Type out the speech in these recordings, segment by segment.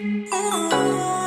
Ooh.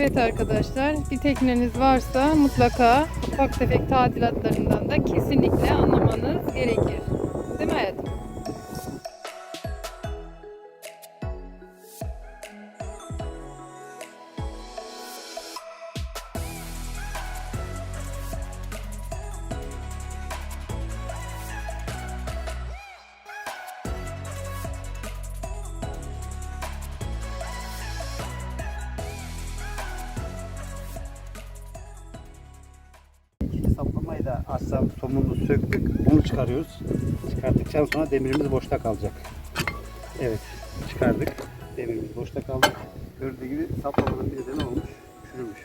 Evet arkadaşlar, bir tekneniz varsa mutlaka ufak tefek tadilatlarından da kesinlikle anlamanız gerekir. Saplamayı da aslan somunu söktük. Bunu çıkarıyoruz. Çıkarttıktan sonra demirimiz boşta kalacak. Evet çıkardık. Demirimiz boşta kaldı. Gördüğü gibi saplamanın bir de ne olmuş? Çürümüş.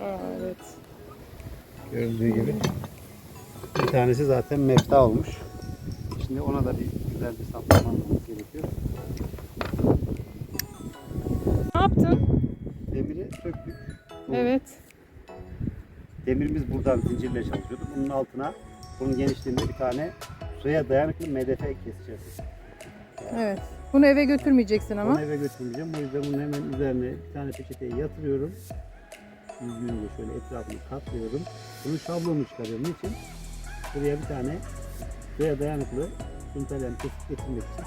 Aa, evet. Gördüğü gibi. Bir tanesi zaten mefta olmuş. Şimdi ona da bir güzel bir saplama almamız gerekiyor. Ne yaptın? Demiri söktük. Evet. Demirimiz buradan zincirle çalışıyordu. Bunun altına bunun genişliğinde bir tane suya dayanıklı MDF keseceğiz. Evet. Bunu eve götürmeyeceksin ama. Onu eve götürmeyeceğim. O yüzden bunu hemen üzerine bir tane peçeteyi yatırıyorum. Düzgünce şöyle etrafını katlıyorum. Bunun şablonunu çıkarıyorum. Niçin? Buraya bir tane suya dayanıklı suntalem kesip getirmek için.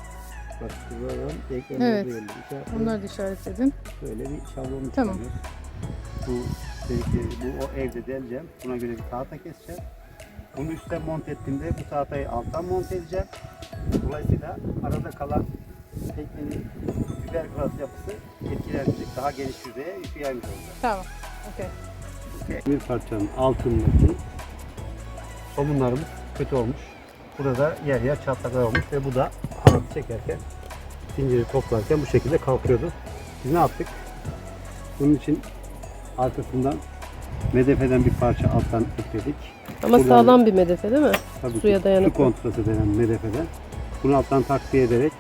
Bak şuradan denklemler Evet. İşaretledim. Onları da işaretledim. Şöyle bir şablonu Tamam. çıkarıyoruz. Bu bu o evde deleceğim. Buna göre bir tahta keseceğim. Bunu üstten monte ettiğimde bu tahtayı alttan monte edeceğim. Dolayısıyla arada kalan teknenin fiberglass yapısı etkilenmeyecek. Daha geniş yüzeye yükü yaymış olacak. Tamam. Okey. Bir parçanın altındaki somunlarımız kötü olmuş. Burada da yer yer çatlaklar olmuş ve bu da halatı çekerken zinciri toplarken bu şekilde kalkıyordu. Biz ne yaptık? Bunun için arkasından medefeden bir parça alttan ekledik. Ama Buradan- sağlam bir medefe değil mi? Tabii ki Suya dayanıklı. Su kontrası denen medefeden. Bunu alttan takviye ederek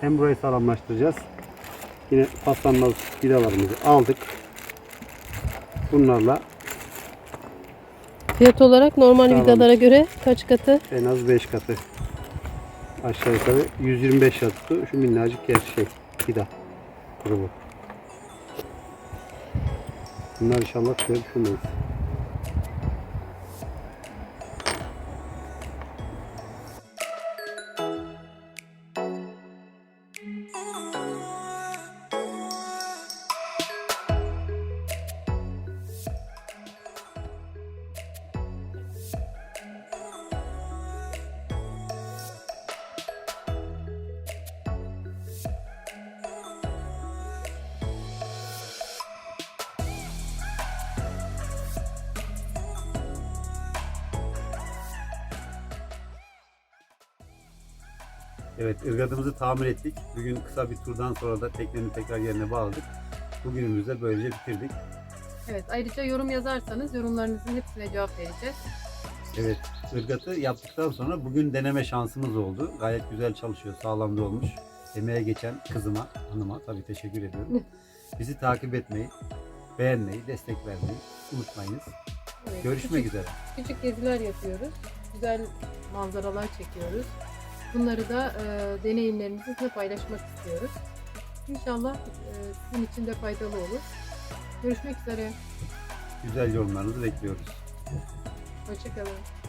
hem burayı sağlamlaştıracağız. Yine paslanmaz vidalarımızı aldık. Bunlarla Fiyat olarak normal Sağlam. vidalara göre kaç katı? en az 5 katı aşağı yukarı 125 yattı. Şu minnacık yer şey vida grubu. Bunlar inşallah suya düşürmeyiz. Evet, ırgatımızı tamir ettik. Bugün kısa bir turdan sonra da teknenin tekrar yerine bağladık. Bugünümüzü de böylece bitirdik. Evet ayrıca yorum yazarsanız yorumlarınızın hepsine cevap vereceğiz. Evet, ırgatı yaptıktan sonra bugün deneme şansımız oldu. Gayet güzel çalışıyor, sağlam da olmuş. Emeğe geçen kızıma, hanıma tabii teşekkür ediyorum. Bizi takip etmeyi, beğenmeyi, destek vermeyi unutmayınız. Evet, Görüşmek küçük, üzere. Küçük geziler yapıyoruz. Güzel manzaralar çekiyoruz. Bunları da e, deneyimlerimizi sizinle paylaşmak istiyoruz. İnşallah e, sizin için de faydalı olur. Görüşmek üzere. Güzel yorumlarınızı bekliyoruz. Hoşçakalın.